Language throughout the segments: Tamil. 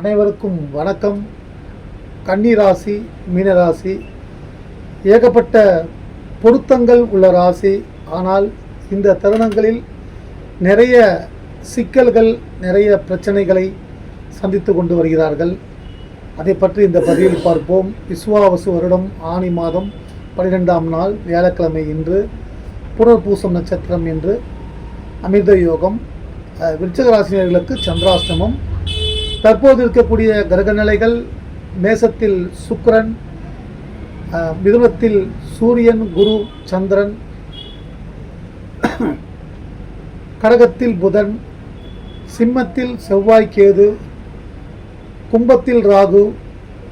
அனைவருக்கும் வணக்கம். கன்னிராசி ராசி ஏகப்பட்ட பொருத்தங்கள் உள்ள ராசி. ஆனால் இந்த தருணங்களில் நிறைய சிக்கல்கள் நிறைய பிரச்சனைகளை சந்தித்து கொண்டு வருகிறார்கள். அதை பற்றி இந்த பதிவில் பார்ப்போம். விஸ்வாவசு வருடம் ஆனி மாதம் பன்னிரெண்டாம் நாள் வியாழக்கிழமை இன்று புனர்பூசம் நட்சத்திரம் என்று அமிர்த யோகம் விருச்சகராசினியர்களுக்கு சந்திராஷ்டமம் தற்போது இருக்கக்கூடிய கிரக நிலைகள் மேசத்தில் சுக்கிரன் மிதுனத்தில் சூரியன் குரு சந்திரன் கடகத்தில் புதன் சிம்மத்தில் செவ்வாய் கேது கும்பத்தில் ராகு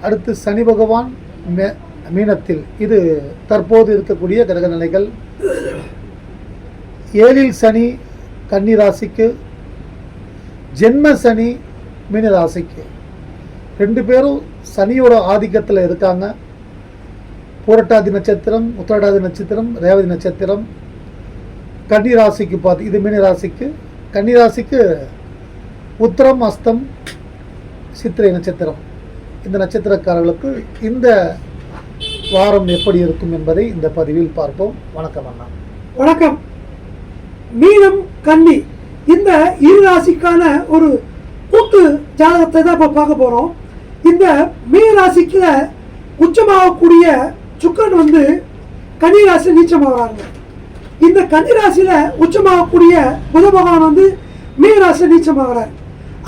அடுத்து சனி பகவான் மே மீனத்தில். இது தற்போது இருக்கக்கூடிய கிரக நிலைகள் ஏழில் சனி கன்னி ராசிக்கு. ஜென்ம சனி மீன ராசிக்கு ரெண்டு பேரும் சனியோட ஆதிக்கத்தில் இருக்காங்க. பூரட்டாதி நட்சத்திரம் உத்திரட்டாதி நட்சத்திரம் ரேவதி நட்சத்திரம். கன்னி ராசிக்கு பார்த்து இது மீன ராசிக்கு. கன்னி ராசிக்கு உத்திரம் அஸ்தம் சித்திரை நட்சத்திரம். இந்த நட்சத்திரக்காரர்களுக்கு இந்த வாரம் எப்படி இருக்கும் என்பதை இந்த பதிவில் பார்ப்போம். வணக்கம் அண்ணா. வணக்கம். மீனம் கன்னி. இந்த இரு ராசிக்கான ஒரு கூட்டு ஜாதகத்தை தான் இப்போ பார்க்க போகிறோம் இந்த மீன ராசிக்குல உச்சமாகக்கூடிய சுக்கரன் வந்து கன்னி ராசி நீச்சமாகறாங்க. இந்த கன்னிராசியில் உச்சமாகக்கூடிய புத பகவான் வந்து மீன ராசி நீச்சமாகறார்.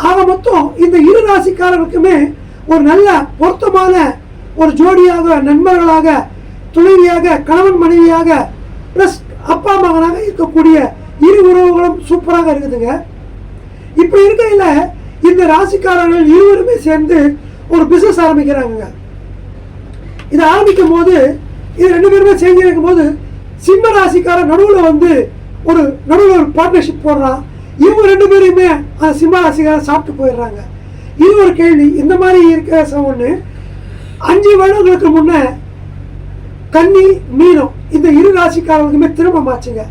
ஆக மொத்தம் இந்த இரு ராசிக்காரர்களுக்குமே ஒரு நல்ல பொருத்தமான ஒரு ஜோடியாக நண்பர்களாக துணைவியாக கணவன் மனைவியாக ப்ளஸ் அப்பா மகனாக இருக்கக்கூடிய இரு உறவுகளும் சூப்பராக இருக்குதுங்க. இப்படி இருக்கையில் இந்த ராசிக்காரர்கள் இருவருமே சேர்ந்து ஒரு பிசினஸ் ஆரம்பிக்கிறாங்க. இதை ஆரம்பிக்கும் போது இது ரெண்டு பேருமே செஞ்சு இருக்கும் போது சிம்ம ராசிக்காரன் நடுவில் வந்து ஒரு நடுவில் ஒரு பார்ட்னர்ஷிப் போடுறான் இவங்க ரெண்டு பேரையுமே அந்த சிம்ம ராசிக்காரன் சாப்பிட்டு போயிடுறாங்க. இது ஒரு கேள்வி. இந்த மாதிரி இருக்க ஒன்று அஞ்சு வருடங்களுக்கு முன்னே கன்னி மீனம் இந்த இரு ராசிக்காரர்களுக்குமே திருமணம் ஆச்சுங்க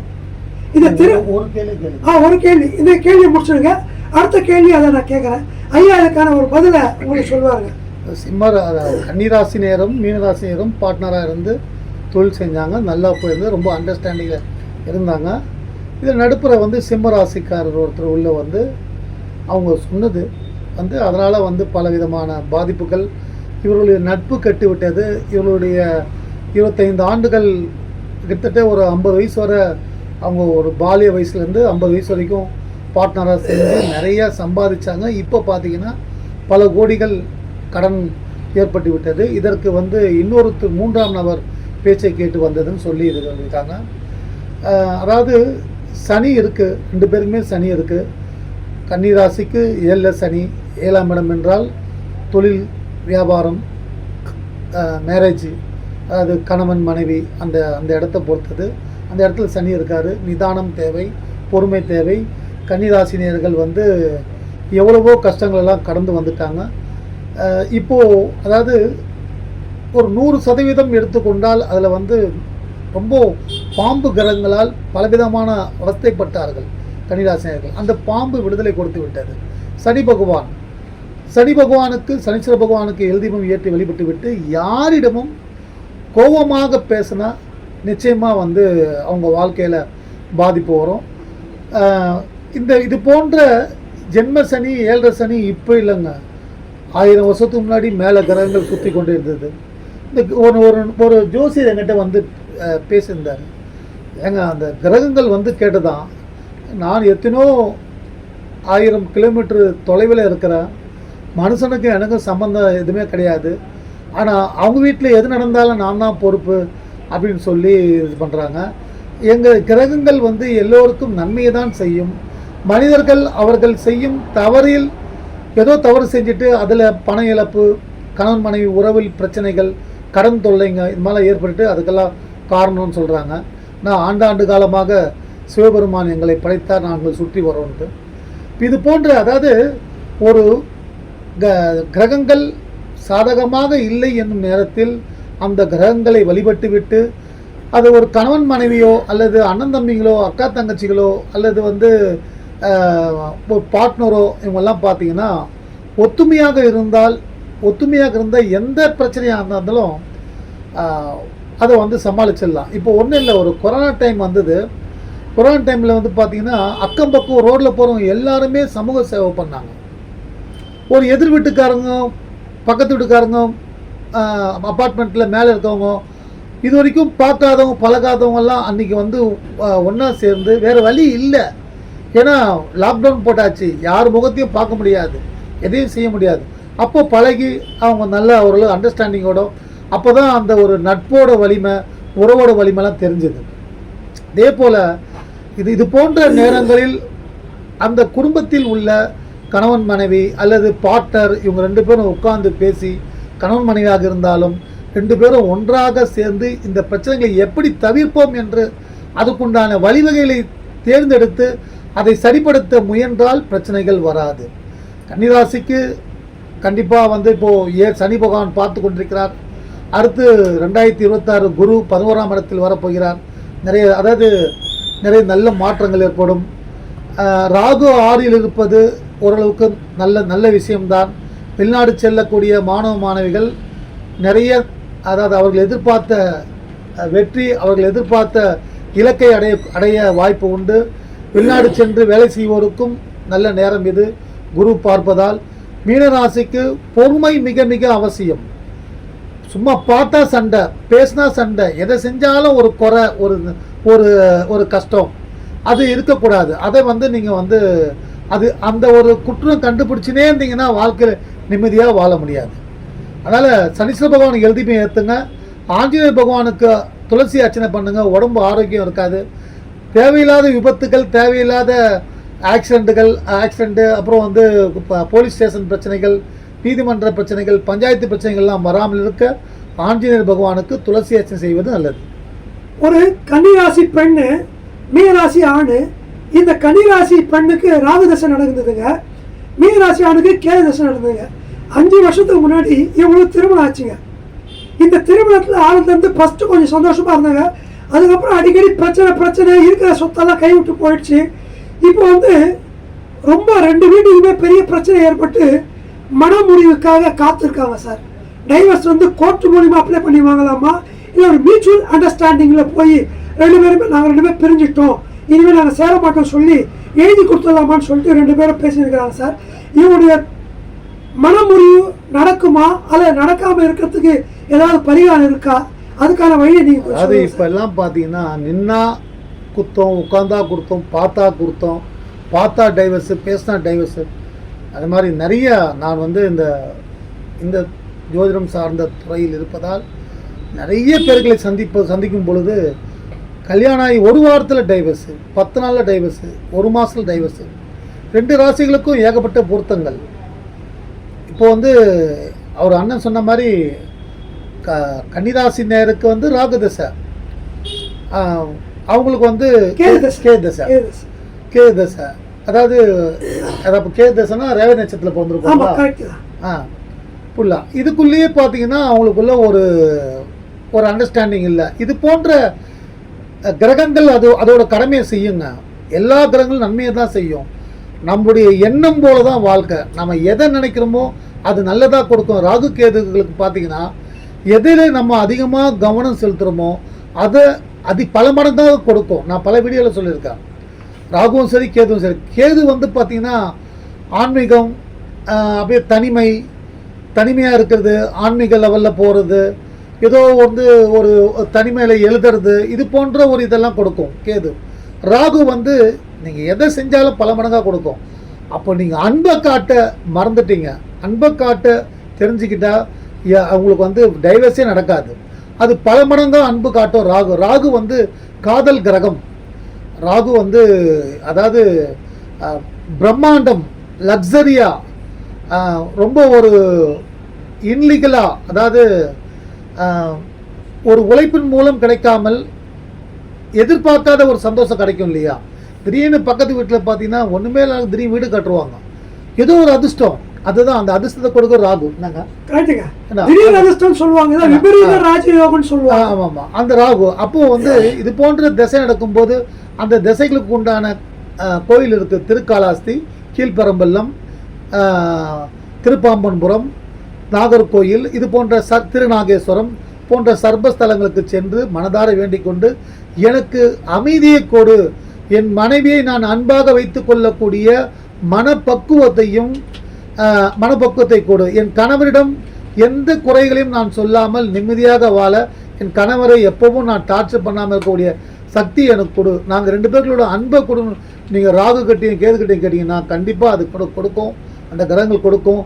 இந்த திரு ஒரு கேள்வி கேள்வி ஆ ஒரு கேள்வி. இந்த கேள்வியை முடிச்சிடுங்க. அடுத்த கேள்வி அதை நான் கேட்குறேன் ஐயா அதுக்கான ஒரு பதிலை உங்களுக்கு சொல்லுவாங்க சிம்ம கன்னிராசி நேரம் மீனராசி நேரம் பார்ட்னராக இருந்து தொழில் செஞ்சாங்க. நல்லா போயிருந்து ரொம்ப அண்டர்ஸ்டாண்டிங்கில் இருந்தாங்க. இதில் நடுப்புற வந்து சிம்ம ராசிக்காரர் ஒருத்தர் உள்ளே வந்து அவங்க சொன்னது வந்து அதனால் வந்து பல விதமான பாதிப்புகள். இவர்களுடைய நட்பு கட்டி விட்டது இவர்களுடைய இருபத்தைந்து ஆண்டுகள் கிட்டத்தட்ட ஒரு ஐம்பது வயசு வரை அவங்க ஒரு பாலிய வயசுலேருந்து ஐம்பது வயசு வரைக்கும் பார்ட்னராக சேர்ந்து நிறைய சம்பாதிச்சாங்க. இப்போ பார்த்தீங்கன்னா பல கோடிகள் கடன் ஏற்பட்டு விட்டது. இதற்கு வந்து இன்னொரு மூன்றாம் நபர் பேச்சை கேட்டு வந்ததுன்னு சொல்லி இது இருக்காங்க அதாவது சனி இருக்குது ரெண்டு பேருக்குமே சனி இருக்குது கன்னிராசிக்கு ஏழில் சனி ஏழாம் இடம் என்றால் தொழில் வியாபாரம் மேரேஜ் அதாவது கணவன் மனைவி அந்த அந்த இடத்த பொறுத்தது. அந்த இடத்துல சனி இருக்காரு. நிதானம் தேவை பொறுமை தேவை. கன்னிராசினியர்கள் வந்து எவ்வளவோ கஷ்டங்களெல்லாம் கடந்து வந்துட்டாங்க. இப்போது அதாவது ஒரு நூறு சதவீதம் எடுத்துக்கொண்டால் அதில் வந்து ரொம்ப பாம்பு கிரகங்களால் பலவிதமான அவஸ்தைப்பட்டார்கள் கன்னிராசினியர்கள். அந்த பாம்பு விடுதலை கொடுத்து விட்டது. சனி பகவான். சனி பகவானுக்கு சனீஸ்வர பகவானுக்கு எழுதிமம் ஏற்றி வழிபட்டு விட்டு யாரிடமும் கோபமாக பேசினா நிச்சயமாக வந்து அவங்க வாழ்க்கையில் பாதிப்பு வரும். இந்த இது போன்ற ஜென்ம சனி ஏழரை சனி இப்போ இல்லைங்க. ஆயிரம் வருஷத்துக்கு முன்னாடி மேலே கிரகங்கள் சுற்றி கொண்டு இருந்தது இந்த ஒரு ஒரு ஒரு ஜோசியர் என்கிட்ட வந்து பேசியிருந்தார். ஏங்க அந்த கிரகங்கள் வந்து கேட்டுதான் நான் எத்தனோ ஆயிரம் கிலோமீட்டர் தொலைவில் இருக்கிறேன். மனுஷனுக்கு எனக்கும் சம்மந்தம் எதுவுமே கிடையாது. ஆனால் அவங்க வீட்டில் எது நடந்தாலும் நான் தான் பொறுப்பு அப்படின்னு சொல்லி இது பண்ணுறாங்க எங்கள் கிரகங்கள் வந்து எல்லோருக்கும் நன்மையை தான் செய்யும். மனிதர்கள் அவர்கள் செய்யும் தவறில் ஏதோ தவறு செஞ்சுட்டு அதில் பண இழப்பு கணவன் மனைவி உறவில் பிரச்சனைகள் கடன் தொல்லைங்க இது மாதிரிலாம் ஏற்பட்டு அதுக்கெல்லாம் காரணம்னு சொல்கிறாங்க நான் ஆண்டாண்டு காலமாக சிவபெருமான் எங்களை படைத்தார் நாங்கள் சுற்றி வரோன்ட்டு இது போன்ற அதாவது ஒரு க- கிரகங்கள் சாதகமாக இல்லை என்னும் நேரத்தில் அந்த கிரகங்களை வழிபட்டு விட்டு அது ஒரு கணவன் மனைவியோ அல்லது அண்ணன் தம்பிங்களோ அக்கா தங்கச்சிகளோ அல்லது வந்து ஒரு பார்ட்னரோ இவங்கெல்லாம் பார்த்தீங்கன்னா ஒத்துமையாக இருந்தால் ஒத்துமையாக இருந்தால் எந்த பிரச்சனையாக இருந்தாலும் அதை வந்து சமாளிச்சிடலாம். இப்போ ஒன்றும் இல்லை ஒரு கொரோனா டைம் வந்தது. கொரோனா டைமில் வந்து பார்த்தீங்கன்னா அக்கம் பக்கம் ரோட்டில் போகிறவங்க எல்லாருமே சமூக சேவை பண்ணாங்க. ஒரு எதிர் வீட்டுக்காரங்க பக்கத்து வீட்டுக்காரங்க அப்பார்ட்மெண்ட்டில் மேலே இருக்கவங்க இது வரைக்கும் பார்க்காதவங்க பழகாதவங்கெல்லாம் அன்றைக்கி வந்து ஒன்றா சேர்ந்து வேறு வழி இல்லை. ஏன்னா லாக்டவுன் போட்டாச்சு. யார் முகத்தையும் பார்க்க முடியாது. எதையும் செய்ய முடியாது. அப்போ பழகி அவங்க நல்ல ஓரளவு அண்டர்ஸ்டாண்டிங்கோட அப்போ தான் அந்த ஒரு நட்போட வலிமை உறவோட வலிமைலாம் தெரிஞ்சது. அதே போல் இது இது போன்ற நேரங்களில் அந்த குடும்பத்தில் உள்ள கணவன் மனைவி அல்லது பாட்டர் இவங்க ரெண்டு பேரும் உட்கார்ந்து பேசி கணவன் மனைவியாக இருந்தாலும் ரெண்டு பேரும் ஒன்றாக சேர்ந்து இந்த பிரச்சனைகளை எப்படி தவிர்ப்போம் என்று அதுக்குண்டான வழிவகைகளை தேர்ந்தெடுத்து அதை சரிப்படுத்த முயன்றால் பிரச்சனைகள் வராது. கன்னிராசிக்கு கண்டிப்பாக வந்து இப்போது ஏ சனி பகவான் பார்த்து கொண்டிருக்கிறார். அடுத்து ரெண்டாயிரத்தி இருபத்தாறு குரு பதினோராம் இடத்தில் வரப்போகிறார். நிறைய அதாவது நிறைய நல்ல மாற்றங்கள் ஏற்படும். ராகு ஆறில் இருப்பது ஓரளவுக்கு நல்ல நல்ல விஷயம்தான். வெளிநாடு செல்லக்கூடிய மாணவ மாணவிகள் நிறைய அதாவது அவர்கள் எதிர்பார்த்த வெற்றி அவர்கள் எதிர்பார்த்த இலக்கை அடைய அடைய வாய்ப்பு உண்டு. வெளிநாடு சென்று வேலை செய்வோருக்கும் நல்ல நேரம் இது. குரு பார்ப்பதால் மீனராசிக்கு பொறுமை மிக மிக அவசியம். சும்மா பார்த்தா சண்டை பேசினா சண்டை எதை செஞ்சாலும் ஒரு குறை ஒரு ஒரு ஒரு கஷ்டம். அது இருக்கக்கூடாது. அதை வந்து நீங்கள் வந்து அது அந்த ஒரு குற்றம் கண்டுபிடிச்சினே இருந்தீங்கன்னா வாழ்க்கையில் நிம்மதியாக வாழ முடியாது. அதனால் சனீஸ்வர பகவான் எழுதிமே ஏற்றுங்க ஆஞ்சநேயர் பகவானுக்கு துளசி அர்ச்சனை பண்ணுங்க. உடம்பு ஆரோக்கியம் இருக்காது. தேவையில்லாத விபத்துகள் தேவையில்லாத ஆக்சிடெண்ட்டுகள் ஆக்சிடெண்ட்டு அப்புறம் வந்து போலீஸ் ஸ்டேஷன் பிரச்சனைகள் நீதிமன்ற பிரச்சனைகள் பஞ்சாயத்து பிரச்சனைகள்லாம் வராமல் இருக்க ஆஞ்சநேயர் பகவானுக்கு துளசி அர்ச்சனை செய்வது நல்லது. ஒரு கன்னிராசி பெண்ணு மீனராசி ஆணு இந்த கன்னிராசி பெண்ணுக்கு ராகுதசை நடந்ததுங்க. மீனராசி ஆணுக்கு கேது தசை நடந்ததுங்க. அஞ்சு வருஷத்துக்கு முன்னாடி இவங்களுக்கு திருமணம் ஆச்சுங்க. இந்த திருமணத்தில் ஆனந்த் ஃபஸ்ட்டு கொஞ்சம் சந்தோஷமாக இருந்தாங்க. அதுக்கப்புறம் அடிக்கடி பிரச்சனை பிரச்சனை இருக்கிற சொத்தெல்லாம் கைவிட்டு போயிடுச்சு. இப்போ வந்து ரொம்ப ரெண்டு வீட்டுக்குமே பெரிய பிரச்சனை ஏற்பட்டு மனமுறிவுக்காக காத்திருக்காங்க சார். டைவர்ஸ் வந்து கோர்ட் மூலிமா அப்ளை பண்ணி வாங்கலாமா? இல்லை ஒரு மியூச்சுவல் அண்டர்ஸ்டாண்டிங்கில் போய் ரெண்டு பேருமே நாங்கள் ரெண்டு பேரும் பிரிஞ்சிட்டோம். இனிமேல் நாங்கள் சேர மாட்டோம் சொல்லி எழுதி கொடுத்துடலாமான்னு சொல்லிட்டு ரெண்டு பேரும் பேசியிருக்கிறாங்க சார். இவனுடைய மனமுறிவு நடக்குமா? அல்ல நடக்காமல் இருக்கிறதுக்கு ஏதாவது பரிகாரம் இருக்கா? அதுக்கான வழியை நீங்க கொஞ்சம் அதாவது சொல்லுங்க. இப்போ எல்லாம் பார்த்தீங்கன்னா நின்னா குத்தம் உட்காந்தா குத்தம் பார்த்தா குத்தம் பார்த்தா டைவர்ஸு பேசினா டைவர்ஸு அது மாதிரி நிறைய நான் வந்து இந்த இந்த ஜோதிடம் சார்ந்த துறையில் இருப்பதால் நிறைய பேர்களை சந்திப்ப சந்திக்கும் பொழுது கல்யாணம் ஆகி ஒரு வாரத்தில் டைவர்ஸு பத்து நாளில் டைவர்ஸு ஒரு மாதத்தில் டைவர்ஸு ரெண்டு ராசிகளுக்கும் ஏகப்பட்ட பொருத்தங்கள். இப்போ வந்து அவர் அண்ணன் சொன்ன மாதிரி க கன்னிராசி நேருக்கு வந்து ராகு தசை அவங்களுக்கு வந்து. கே தசை. கே தசை அதாவது அதாவது கே தசைனா ரேவ நட்சத்திரத்தில் தான். ஆ புல்லா. இதுக்குள்ளேயே பார்த்தீங்கன்னா அவங்களுக்குள்ள ஒரு ஒரு அண்டர்ஸ்டாண்டிங் இல்லை. இது போன்ற கிரகங்கள் அது அதோட கடமையை செய்யுங்க. எல்லா கிரகங்களும் நன்மையை தான் செய்யும். நம்முடைய எண்ணம் போல தான் வாழ்க்கை. நம்ம எதை நினைக்கிறோமோ அது நல்லதாக கொடுக்கும். ராகு கேதுகளுக்கு பார்த்தீங்கன்னா எதில் நம்ம அதிகமாக கவனம் செலுத்துகிறோமோ அதை அது பல மடங்காக கொடுக்கும். நான் பல வீடியோவில் சொல்லியிருக்கேன். ராகுவும் சரி கேதுவும் சரி. கேது வந்து பார்த்திங்கன்னா ஆன்மீகம் அப்படியே தனிமை தனிமையாக இருக்கிறது ஆன்மீக லெவலில் போகிறது ஏதோ வந்து ஒரு தனிமையில் எழுதுறது இது போன்ற ஒரு இதெல்லாம் கொடுக்கும் கேது. ராகு வந்து நீங்கள் எதை செஞ்சாலும் பல மடங்காக கொடுக்கும். அப்போ நீங்கள் அன்பை காட்ட மறந்துட்டீங்க. அன்பை காட்ட தெரிஞ்சுக்கிட்டால் ய- வந்து டைவர்ஸே நடக்காது. அது பல மடங்காக அன்பு காட்டும் ராகு. ராகு வந்து காதல் கிரகம். ராகு வந்து அதாவது பிரம்மாண்டம் லக்ஸரியா ரொம்ப ஒரு இன்லீகலாக அதாவது ஒரு உழைப்பின் மூலம் கிடைக்காமல் எதிர்பார்க்காத ஒரு சந்தோஷம் கிடைக்கும் இல்லையா? திடீர்னு பக்கத்து வீட்டில் பார்த்தீங்கன்னா ஒன்றுமே இல்லாத திடீர்னு வீடு கட்டுருவாங்க ஏதோ ஒரு அதிர்ஷ்டம். அதுதான் அந்த அதிர்ஷ்டத்தை கொடுக்க ராகு. என்னங்க? கரெக்டுங்க அதிர்ஷ்டம் சொல்லுவாங்க. விபரீத ராஜயோகம்னு சொல்லுவாங்க. ஆமாம் ஆமாம். அந்த ராகு. அப்போ வந்து இது போன்ற திசை நடக்கும்போது அந்த திசைகளுக்கு உண்டான கோயில் இருக்குது திருக்காளாஸ்தி கீழ்பரம்பல்லம் அஹ், திருப்பாம்பன்புரம் நாகர்கோயில் இது போன்ற ச திருநாகேஸ்வரம் போன்ற சர்பஸ்தலங்களுக்கு சென்று மனதார வேண்டிக் கொண்டு எனக்கு அமைதியை கொடு. என் மனைவியை நான் அன்பாக வைத்துக் கொள்ளக்கூடிய மனப்பக்குவத்தையும் மனப்பக்குவத்தை கொடு. என் கணவரிடம் எந்த குறைகளையும் நான் சொல்லாமல் நிம்மதியாக வாழ என் கணவரை எப்பவும் நான் டார்ச்சர் பண்ணாமல் இருக்கக்கூடிய சக்தி எனக்கு கொடு. நாங்கள் ரெண்டு பேர்களோட அன்பை கொடு நீங்கள் ராகு கட்டியும் கேது கட்டியும் கேட்டிங்கன்னா கண்டிப்பாக அது கொடு கொடுக்கும். அந்த கிரகங்கள் கொடுக்கும்.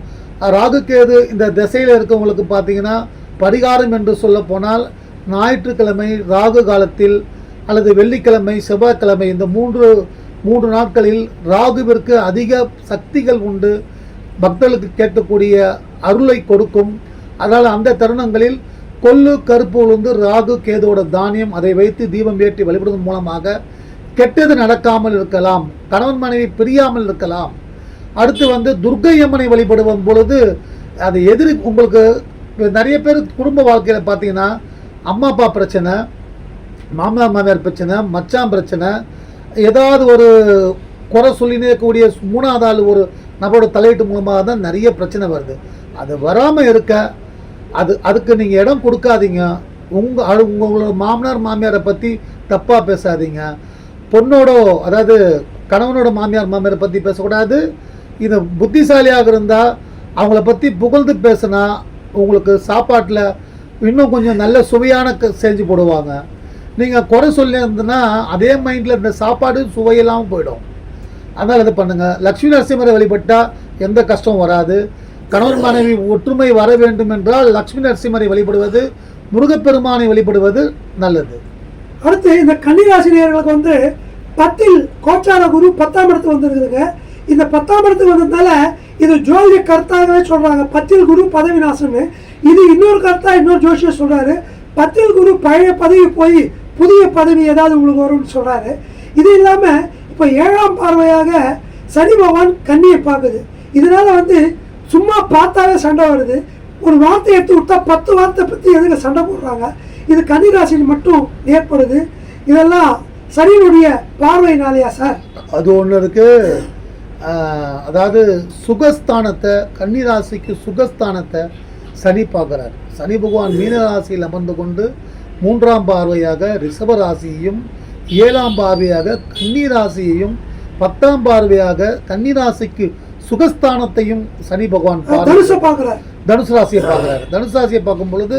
ராகு கேது இந்த திசையில் இருக்கவங்களுக்கு பார்த்தீங்கன்னா பரிகாரம் என்று சொல்ல போனால் ஞாயிற்றுக்கிழமை ராகு காலத்தில் அல்லது வெள்ளிக்கிழமை செவ்வாய்க்கிழமை இந்த மூன்று மூன்று நாட்களில் ராகுவிற்கு அதிக சக்திகள் உண்டு. பக்தர்களுக்கு கேட்கக்கூடிய அருளை கொடுக்கும். அதனால் அந்த தருணங்களில் கொள்ளு கருப்பு உளுந்து ராகு கேதோட தானியம் அதை வைத்து தீபம் ஏற்றி வழிபடுவதன் மூலமாக கெட்டது நடக்காமல் இருக்கலாம் கணவன் மனைவி பிரியாமல் இருக்கலாம். அடுத்து வந்து துர்க்கை அம்மனை வழிபடுவதும் பொழுது அது எதிரி உங்களுக்கு நிறைய பேர் குடும்ப வாழ்க்கையில் பார்த்தீங்கன்னா அம்மா அப்பா பிரச்சனை மாமனார் மாமியார் பிரச்சனை மச்சான் பிரச்சனை ஏதாவது ஒரு குறை சொல்லினே இருக்கக்கூடிய மூணாவது ஆள் ஒரு நபரோட தலையீட்டு மூலமாக தான் நிறைய பிரச்சனை வருது. அது வராமல் இருக்க அது அதுக்கு நீங்கள் இடம் கொடுக்காதீங்க. உங்கள் அது உங்களோட மாமனார் மாமியாரை பற்றி தப்பாக பேசாதீங்க. பொண்ணோட அதாவது கணவனோட மாமியார் மாமியாரை பற்றி பேசக்கூடாது. இது புத்திசாலியாக இருந்தால் அவங்கள பற்றி புகழ்ந்து பேசினா உங்களுக்கு சாப்பாட்டில் இன்னும் கொஞ்சம் நல்ல சுவையான க- செஞ்சு போடுவாங்க. நீங்கள் குறை சொல்லியிருந்ததுன்னா அதே மைண்டில் இந்த சாப்பாடு சுவையெல்லாம் போயிடும். அதனால் இது பண்ணுங்கள் லக்ஷ்மி நரசிம்மரை வழிபட்டால் எந்த கஷ்டமும் வராது. கணவன் மனைவி ஒற்றுமை வர வேண்டும் என்றால் லக்ஷ்மி நரசிம்மரை வழிபடுவது முருகப்பெருமானை வழிபடுவது நல்லது. அடுத்து இந்த கன்னிராசி நேயர்களுக்கு வந்து பத்தில் கோச்சார குரு பத்தாம் இடத்துக்கு வந்துருக்குதுங்க. இந்த பத்தாம் இடத்துக்கு வந்ததுனால இது ஜோதிட கருத்தாகவே சொல்றாங்க. பத்தில் குரு பதவி நாசம்னு இது இன்னொரு கருத்தா இன்னொரு ஜோசியர் சொல்றாரு. பத்தில் குரு பழைய பதவி போய் புதிய பதவி ஏதாவது உங்களுக்கு வரும்னு சொல்றாரு. இது இல்லாமல் இப்போ ஏழாம் பார்வையாக சனி பகவான் கண்ணியை பார்க்குது. இதனால் வந்து சும்மா பார்த்தாலே சண்டை வருது. ஒரு வார்த்தை எடுத்து விட்டா பத்து வார்த்தை பற்றி எதுக்கு சண்டை போடுறாங்க? இது கன்னிராசியில் மட்டும் ஏற்படுது. இதெல்லாம் சனியினுடைய பார்வையினாலயா சார்? அது ஒன்று இருக்குது அதாவது சுகஸ்தானத்தை கன்னிராசிக்கு சுகஸ்தானத்தை சனி பார்க்குறார். சனி பகவான் மீனராசியில் அமர்ந்து கொண்டு மூன்றாம் பார்வையாக ரிஷப ராசியையும் ஏழாம் பார்வையாக கன்னிராசியையும் பத்தாம் பார்வையாக கன்னிராசிக்கு சுகஸ்தானத்தையும் சனி பகவான் தனுசை ராசியை பார்க்குறாரு. தனுசு ராசியை பார்க்கும் பொழுது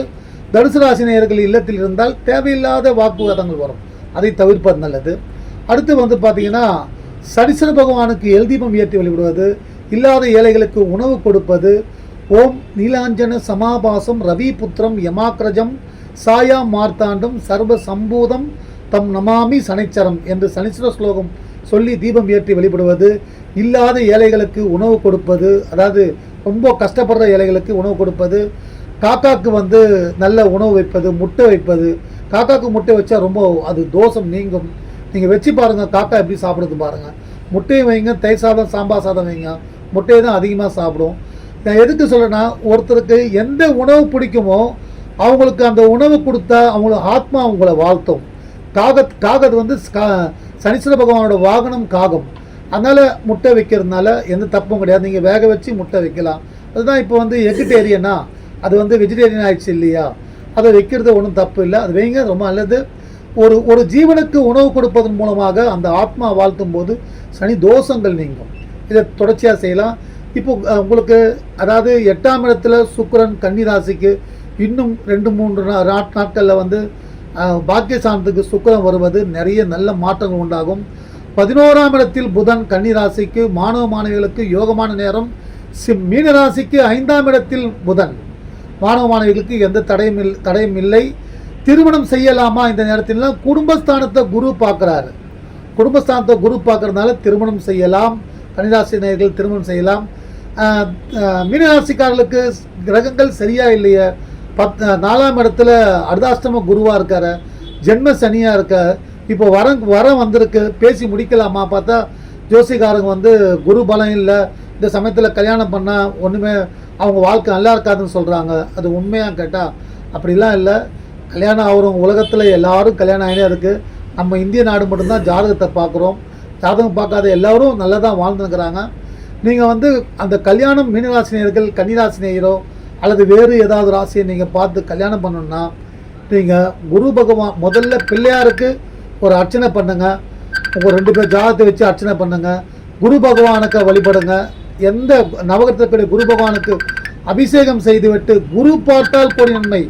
தனுசு ராசி நேயர்கள் இல்லத்தில் இருந்தால் தேவையில்லாத வாக்குவாதங்கள் வரும். அதை தவிர்ப்பது நல்லது. அடுத்து வந்து பார்த்தீங்கன்னா சனிசன பகவானுக்கு எல்தீபம் ஏற்றி வழிபடுவது இல்லாத ஏழைகளுக்கு உணவு கொடுப்பது ஓம் நீலாஞ்சன சமாபாசம் ரவி புத்திரம் யமாக்ரஜம் சாயா மார்த்தாண்டம் சர்வ சம்பூதம் தம் நமாமி சனிச்சரம் என்று சனிச்சர ஸ்லோகம் சொல்லி தீபம் ஏற்றி வழிபடுவது இல்லாத ஏழைகளுக்கு உணவு கொடுப்பது அதாவது ரொம்ப கஷ்டப்படுற ஏழைகளுக்கு உணவு கொடுப்பது காக்காக்கு வந்து நல்ல உணவு வைப்பது முட்டை வைப்பது. காக்காக்கு முட்டை வச்சா ரொம்ப அது தோஷம் நீங்கும். நீங்கள் வச்சு பாருங்கள் காக்கா எப்படி சாப்பிடுது பாருங்கள் முட்டையை வைங்க தயிர் சாதம் சாம்பார் சாதம் வைங்க. முட்டையை தான் அதிகமாக சாப்பிடும். நான் எதுக்கு சொல்கிறேன்னா ஒருத்தருக்கு எந்த உணவு பிடிக்குமோ அவங்களுக்கு அந்த உணவு கொடுத்தா அவங்கள ஆத்மா அவங்கள வாழ்த்தும். காகத் காகத் வந்து சனீஸ்வர பகவானோட வாகனம் காகம். அதனால் முட்டை வைக்கிறதுனால எந்த தப்பும் கிடையாது. நீங்கள் வேக வச்சு முட்டை வைக்கலாம். அதுதான் இப்போ வந்து எகிட்டேரியனா அது வந்து வெஜிடேரியன் ஆயிடுச்சு இல்லையா? அதை வைக்கிறது ஒன்றும் தப்பு இல்லை. அது வைங்க ரொம்ப நல்லது. ஒரு ஒரு ஜீவனுக்கு உணவு கொடுப்பதன் மூலமாக அந்த ஆத்மா வாழ்த்தும் போது சனி தோஷங்கள் நீங்கும். இதை தொடர்ச்சியாக செய்யலாம். இப்போ உங்களுக்கு அதாவது எட்டாம் இடத்துல சுக்கரன் கன்னி ராசிக்கு இன்னும் ரெண்டு மூன்று நாட்- நாட்களில் வந்து பாக்கியஸ்தானத்துக்கு சுக்கரம் வருவது நிறைய நல்ல மாற்றங்கள் உண்டாகும். பதினோராம் இடத்தில் புதன் கன்னி ராசிக்கு மாணவ மாணவிகளுக்கு யோகமான நேரம். சி- மீன ராசிக்கு ஐந்தாம் இடத்தில் புதன். மாணவ மாணவிகளுக்கு எந்த தடையும் இல் தடையும் இல்லை. திருமணம் செய்யலாமா? இந்த நேரத்தில் குடும்பஸ்தானத்தை குரு பார்க்குறாரு. குடும்பஸ்தானத்தை குரு பார்க்குறதுனால திருமணம் செய்யலாம். கன்னிராசி நேயர்கள் திருமணம் செய்யலாம். மீனராசிக்காரர்களுக்கு கிரகங்கள் சரியா இல்லையே? பத் நாலாம் இடத்துல அர்தாஷ்டம குருவாக இருக்கார். ஜென்ம சனியாக இருக்கார். இப்போ வரம் வரம் வந்திருக்கு. பேசி முடிக்கலாமா பார்த்தா ஜோசிகாரங்க வந்து குரு பலம் இல்லை. இந்த சமயத்தில் கல்யாணம் பண்ணால் ஒன்றுமே அவங்க வாழ்க்கை நல்லா இருக்காதுன்னு சொல்கிறாங்க அது உண்மையாக கேட்டால் அப்படிலாம் இல்லை. கல்யாணம் ஆகிறவங்க உலகத்தில் எல்லோரும் கல்யாணம் ஆகினே இருக்குது நம்ம இந்திய நாடு மட்டும்தான் ஜாதகத்தை பார்க்குறோம். ஜாதகம் பார்க்காத எல்லாரும் நல்லா தான் வாழ்ந்துருக்கிறாங்க நீங்கள் வந்து அந்த கல்யாணம் மீனராசினியர்கள் கன்னிராசினியரோ அல்லது வேறு ஏதாவது ராசியை நீங்கள் பார்த்து கல்யாணம் பண்ணணும்னா நீங்கள் குரு பகவான் முதல்ல பிள்ளையாருக்கு ஒரு அர்ச்சனை பண்ணுங்கள் உங்கள் ரெண்டு பேர் ஜாதகத்தை வச்சு அர்ச்சனை பண்ணுங்கள் குரு பகவானுக்கு வழிபடுங்க. எந்த நவகரத்திற்குரிய குரு பகவானுக்கு அபிஷேகம் செய்துவிட்டு குரு பார்த்தால் கூடிய நன்மை.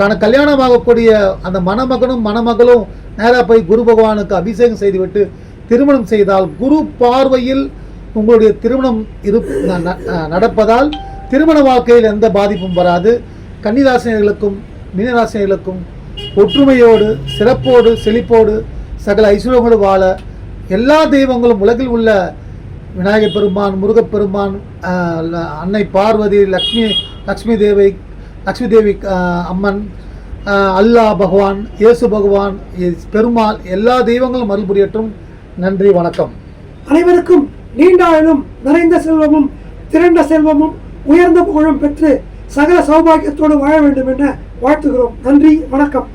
கண கல்யாணமாகக்கூடிய அந்த மணமகனும் மணமகளும் நேராக போய் குரு பகவானுக்கு அபிஷேகம் செய்துவிட்டு திருமணம் செய்தால் குரு பார்வையில் உங்களுடைய திருமணம் இரு நடப்பதால் திருமண வாழ்க்கையில் எந்த பாதிப்பும் வராது. கன்னிராசினியர்களுக்கும் மீனராசினியர்களுக்கும் ஒற்றுமையோடு சிறப்போடு செழிப்போடு சகல ஐஸ்வர்யங்களோடு வாழ எல்லா தெய்வங்களும் உலகில் உள்ள விநாயகர் பெருமான் முருகப்பெருமான் அன்னை பார்வதி லக்ஷ்மி லக்ஷ்மி தேவி லக்ஷ்மி தேவி அம்மன் அல்லா அல்லாஹ் பகவான் இயேசு பகவான் பெருமாள் எல்லா தெய்வங்களும் அருள் புரியட்டும். நன்றி வணக்கம். அனைவருக்கும் நீண்ட ஆயுளும் நிறைந்த செல்வமும் திரண்ட செல்வமும் உயர்ந்த புகழும் பெற்று சகல சௌபாகியத்தோடு வாழ வேண்டும் என வாழ்த்துகிறோம். நன்றி வணக்கம்.